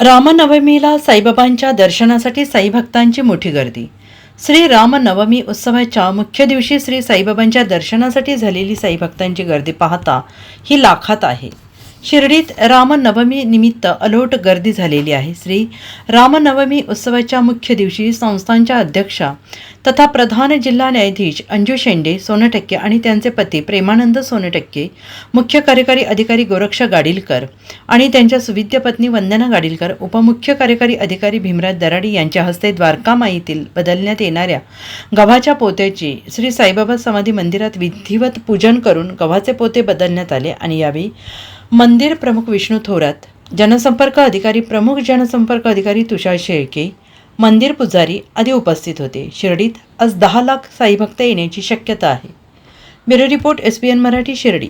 रामनवमीला साईबाबांच्या दर्शनासाठी साईभक्तांची मोठी गर्दी. श्री रामनवमी उत्सवाच्या मुख्य दिवशी श्री साईबाबांच्या दर्शनासाठी झालेली साईभक्तांची गर्दी पाहता ही लाखात आहे. शिर्डीत रामनवमी निमित्त अलोट गर्दी झालेली आहे. श्री रामनवमी उत्सवाच्या मुख्य दिवशी संस्थांच्या अध्यक्षा तथा प्रधान जिल्हा न्यायाधीश अंजू शेंडे सोनटक्के आणि त्यांचे पती प्रेमानंद सोनटक्के मुख्य कार्यकारी अधिकारी गोरक्ष गाडीलकर आणि त्यांच्या सुविद्य पत्नी वंदना गाडीलकर उपमुख्य कार्यकारी अधिकारी भीमराज दराडी यांच्या हस्ते द्वारकामाईतील बदलण्यात येणाऱ्या गव्हाच्या पोत्याची श्री साईबाबा समाधी मंदिरात विधिवत पूजन करून गव्हाचे पोते बदलण्यात आले आणि यावेळी मंदिर प्रमुख विष्णू थोरात जनसंपर्क अधिकारी प्रमुख जनसंपर्क अधिकारी तुषार शेळके मंदिर पुजारी आदी उपस्थित होते. शिर्डीत आज दहा लाख साईभक्त येण्याची शक्यता आहे. Bureau report S P N Marathi Shirdi.